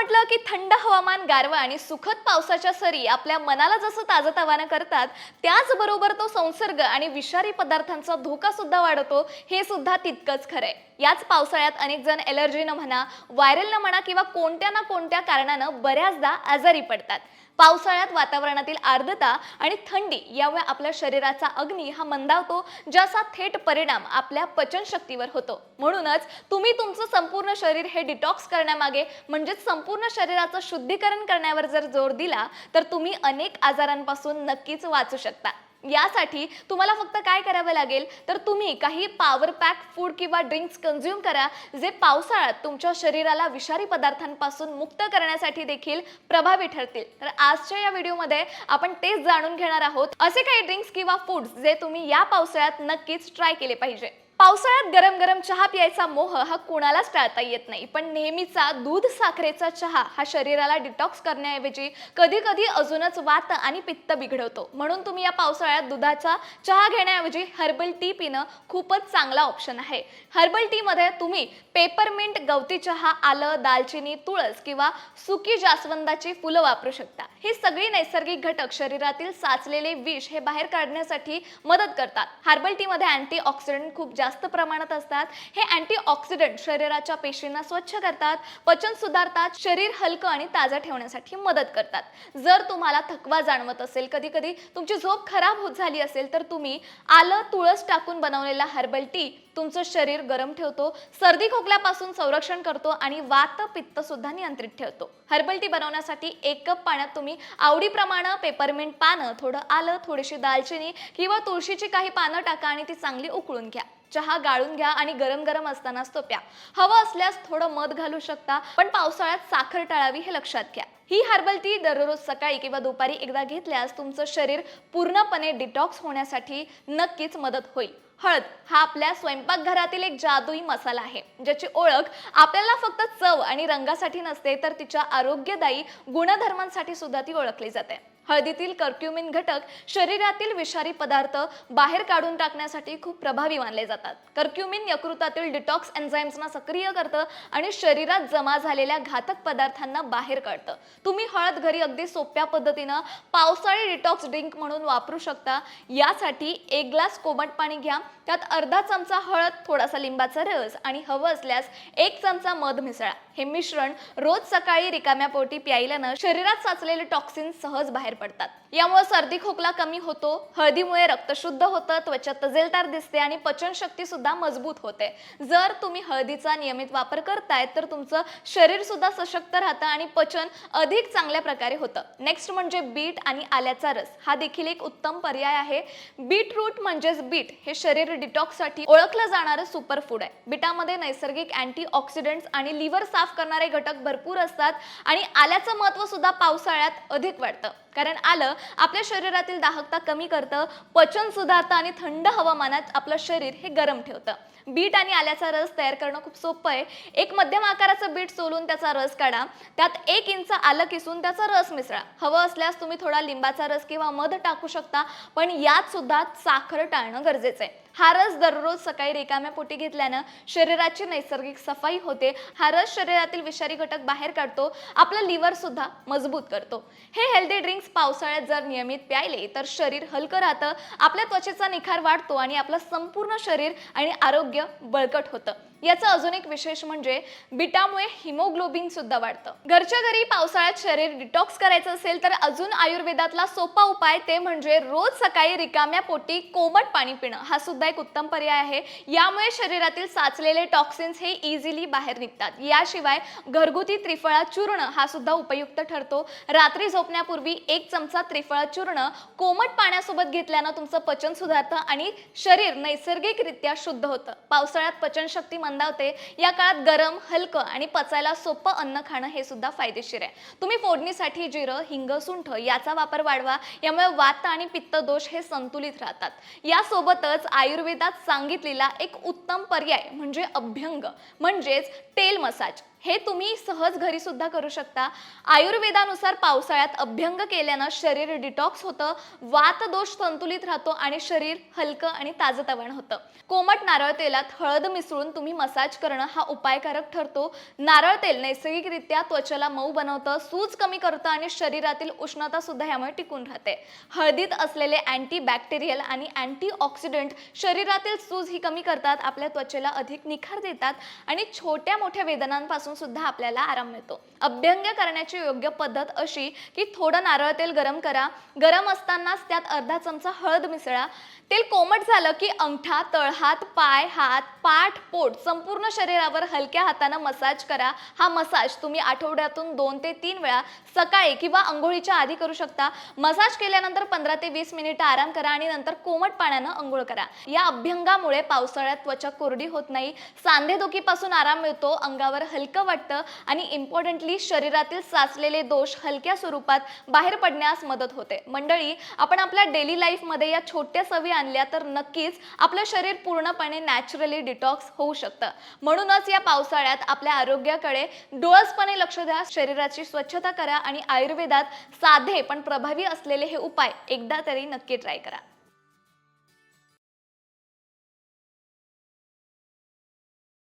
म्हटलं की थंड हवामान गारवा आणि सुखद पावसाच्या सरी आपल्या मनाला जसं ताजतवानं करतात त्याचबरोबर तो संसर्ग आणि विषारी पदार्थांचा धोका सुद्धा वाढवतो हे सुद्धा तितकंच खरंय. याच पावसाळ्यात अनेक जण एलर्जीनं म्हणा व्हायरलनं म्हणा किंवा कोणत्या ना कोणत्या कारणानं बऱ्याचदा आजारी पडतात. पावसाळ्यात वातावरणातील आर्द्रता आणि थंडी यामुळे आपल्या शरीराचा अग्नी हा मंदावतो ज्याचा थेट परिणाम आपल्या पचनशक्तीवर होतो. म्हणूनच तुम्ही तुमचं संपूर्ण शरीर हे डिटॉक्स करण्यामागे म्हणजेच संपूर्ण शरीराचं शुद्धीकरण करण्यावर जर जोर दिला तर तुम्ही अनेक आजारांपासून नक्कीच वाचू शकता. यासाठी तुम्हाला फक्त काय करावं लागेल? तर तुम्ही काही पॉवर पॅक फूड किंवा ड्रिंक्स कन्झ्युम करा जे पावसाळ्यात तुमच्या शरीराला विषारी पदार्थांपासून मुक्त करण्यासाठी देखील प्रभावी ठरतील. तर आजच्या या व्हिडिओमध्ये आपण तेच जाणून घेणार आहोत. असे काही ड्रिंक्स किंवा फूड्स जे तुम्ही या पावसाळ्यात नक्कीच ट्राय केले पाहिजे. पावसाळ्यात गरम गरम चहा प्यायचा मोह हा कोणालाच टाळता येत नाही. पण नेहमीचा दूध साखरेचा चहा हा शरीराला डिटॉक्स करण्याऐवजी कधी कधी अजूनच वात आणि पित्त बिघडवतो. म्हणून तुम्ही या पावसाळ्यात दुधाचा चहा घेण्याऐवजी हर्बल टी पिणं खूपच चांगला ऑप्शन आहे. हर्बल टीमध्ये तुम्ही पेपरमिंट गवती चहा आलं दालचिनी तुळस किंवा सुकी जास्वंदाची फुलं वापरू शकता. ही सगळी नैसर्गिक घटक शरीरातील साचलेले विष हे बाहेर काढण्यासाठी मदत करतात. हर्बल टीमध्ये अँटीऑक्सिडंट अँटी ऑक्सिडंट खूप जास्त जास्त प्रमाणात असतात. हे अँटीऑक्सिडंट शरीराच्या पेशींना स्वच्छ करतात. पचन सुधारतात. शरीर हलकं आणि ताजं ठेवण्यासाठी मदत करतात. जर तुम्हाला थकवा जाणवत असेल कधी कधी तुमची झोप खराब होत झाली असेल तर तुम्ही आलं तुळस टाकून बनवलेला हर्बल टी तुमचं शरीर गरम ठेवतो सर्दी खोकल्यापासून संरक्षण करतो आणि वात पित्त सुद्धा नियंत्रित ठेवतो. हर्बल टी बनवण्यासाठी एक कप पाण्यात तुम्ही आवडीप्रमाणे पेपरमिंट पानं थोडं आलं थोडीशी दालचिनी किंवा तुळशीची काही पानं टाका आणि ती चांगली उकळून घ्या. चहा गाळून घ्या आणि गरम गरम असतानाच तो प्या हवं असल्यास थोडं मध घालू शकता पण पावसाळ्यात साखर टाळावी हे लक्षात घ्या. ही हर्बल टी दररोज सकाळी किंवा दुपारी एकदा घेतल्यास तुमचं शरीर पूर्णपणे डिटॉक्स होण्यासाठी नक्कीच मदत होईल. हळद हा आपल्या स्वयंपाकघरातील एक जादुई मसाला आहे ज्याची ओळख आपल्याला फक्त चव आणि रंगासाठी नसते तर तिच्या आरोग्यदायी गुणधर्मांसाठी सुद्धा ती ओळखली जाते. हळदीतील कर्क्युमिन घटक शरीरातील विषारी पदार्थ बाहेर काढून टाकण्यासाठी खूप प्रभावी मानले जातात. कर्क्युमिन यकृतातील डिटॉक्स एन्झाईम्सना सक्रिय करतं आणि शरीरात जमा झालेल्या घातक पदार्थांना बाहेर काढतं. तुम्ही हळद घरी अगदी सोप्या पद्धतीनं पावसाळी डिटॉक्स ड्रिंक म्हणून वापरू शकता. यासाठी एक ग्लास कोमट पाणी घ्या. त्यात अर्धा चमचा हळद थोडासा लिंबाचा रस आणि हवं असल्यास एक चमचा मध मिसळा. हे मिश्रण रोज सकाळी रिकाम्या पोटी प्यायल्यानं शरीरात साचलेले टॉक्सिन सहज बाहेर पडतात. यामुळे सर्दी खोकला कमी होतो हळदीमुळे रक्त शुद्ध होतं त्वचा तजेलदार दिसते आणि पचनशक्ती सुद्धा मजबूत होते. जर तुम्ही हळदीचा नियमित वापर करताय तर तुमचं शरीर सुद्धा सशक्त राहतं आणि पचन अधिक चांगल्या प्रकारे होतं. नेक्स्ट म्हणजे बीट आणि आल्याचा रस. हा देखील एक उत्तम पर्याय आहे. बीटरूट म्हणजेच बीट हे शरीर डिटॉक्ससाठी ओळखलं जाणारं सुपर फूड आहे. बीटामध्ये नैसर्गिक अँटी ऑक्सिडंट्स आणि लिव्हर साफ करणारे घटक भरपूर असतात आणि आल्याचं महत्त्व सुद्धा पावसाळ्यात अधिक वाढतं. कारण आलं आपल्या शरीरातील दाहकता कमी करतं पचन सुधारतं आणि थंड हवामानात आपलं शरीर हे गरम ठेवतं. बीट आणि आल्याचा रस तयार करणं खूप सोपं आहे. एक मध्यम आकाराचं बीट सोलून त्याचा रस काढा. त्यात एक इंच आलं किसून त्याचा रस मिसळा. हवं असल्यास तुम्ही थोडा लिंबाचा रस किंवा मध टाकू शकता पण यात सुद्धा साखर टाळणं गरजेचं आहे. हा रस दररोज सकाळी रिकाम्या पोटी घेतल्यानं शरीराची नैसर्गिक सफाई होते. हा रस शरीरातील विषारी घटक बाहेर काढतो. आपलं लिव्हर सुद्धा मजबूत करतो. हे हेल्दी ड्रिंक्स पावसाळ्यात जर नियमित प्यायले तर शरीर हलकं राहतं आपल्या त्वचेचा निखार वाढतो आणि आपलं संपूर्ण शरीर आणि आरोग्य बळकट होतं. याचं अजून एक विशेष म्हणजे बिटामुळे हिमोग्लोबिन सुद्धा वाढतं. घरच्या घरी पावसाळ्यात शरीर डिटॉक्स करायचं असेल तर अजून आयुर्वेदातला सोपा उपाय ते म्हणजे रोज सकाळी रिकाम्या पोटी कोमट पाणी पिणं. हा सुद्धा एक उत्तम पर्याय आहे. यामुळे शरीरातील साचलेले टॉक्सिन्स हे इझिली बाहेर निघतात. याशिवाय घरगुती त्रिफळा चूर्ण हा सुद्धा उपयुक्त ठरतो. रात्री झोपण्यापूर्वी एक चमचा त्रिफळा चूर्ण कोमट पाण्यासोबत घेतल्यानं तुमचं पचन सुधारतं आणि शरीर नैसर्गिकरित्या शुद्ध होतं. पावसाळ्यात पचनशक्ती मंदावते. या काळात गरम हलकं आणि पचायला सोपं अन्न खाणं हे सुद्धा फायदेशीर आहे. तुम्ही फोडणीसाठी जिरं हिंग सुंठ याचा वापर वाढवा. यामुळे वात आणि पित्त दोष हे संतुलित राहतात. यासोबतच आयुर्वेदात सांगितलेला एक उत्तम पर्याय म्हणजे अभ्यंग म्हणजेच तेल मसाज. हे तुम्ही सहज घरी सुद्धा करू शकता. आयुर्वेदानुसार पावसाळ्यात अभ्यंग केल्यानं शरीर डिटॉक्स होतं वात दोष संतुलित राहतो आणि शरीर हलकं आणि ताजतवाण होतं. कोमट नारळ तेलात हळद मिसळून तुम्ही मसाज करणं हा उपायकारक ठरतो. नारळ तेल नैसर्गिकरित्या त्वचेला मऊ बनवतं सूज कमी करतं आणि शरीरातील उष्णता सुद्धा यामुळे टिकून राहते. हळदीत असलेले अँटी बॅक्टेरियल आणि अँटी ऑक्सिडंट शरीरातील सूज ही कमी करतात आपल्या त्वचेला अधिक निखार देतात आणि छोट्या मोठ्या वेदनांपासून सुद्धा आपल्याला आराम मिळतो. अभ्यंग करण्याची योग्य पद्धत अशी की थोडं नारळ तेल गरम करा. गरम असतानाच त्यात अर्धा चमचा हळद मिसळा. तेल कोमट झालं की अंगठा तळहात पाय हात पाठ पोट संपूर्ण शरीरावर हलक्या हातानं मसाज करा. हा मसाज तुम्ही आठवड्यातून दोन ते तीन वेळा सकाळी किंवा आंघोळीच्या आधी करू शकता. मसाज केल्यानंतर पंधरा ते वीस मिनिटं आराम करा आणि नंतर कोमट पाण्यानं अंघोळ करा. या अभ्यंगामुळे पावसाळ्यात त्वचा कोरडी होत नाही. सांधेदुखीपासून आराम मिळतो. अंगावर हलकं वाटतं आणि इम्पॉर्टंटली शरीरातील साचलेले दोष हलक्या स्वरूपात बाहेर पडण्यास मदत होते. मंडळी आपण आपल्या डेली लाईफमध्ये या छोट्या सवयी आणल्या तर नक्कीच आपलं शरीर पूर्णपणे नॅचरली डिटॉक्स होऊ शकतं. म्हणूनच या पावसाळ्यात आपल्या आरोग्याकडे डोळसपणे लक्ष द्या शरीराची स्वच्छता करा आणि आयुर्वेदात साधे पण प्रभावी असलेले हे उपाय एकदा तरी नक्की ट्राय करा.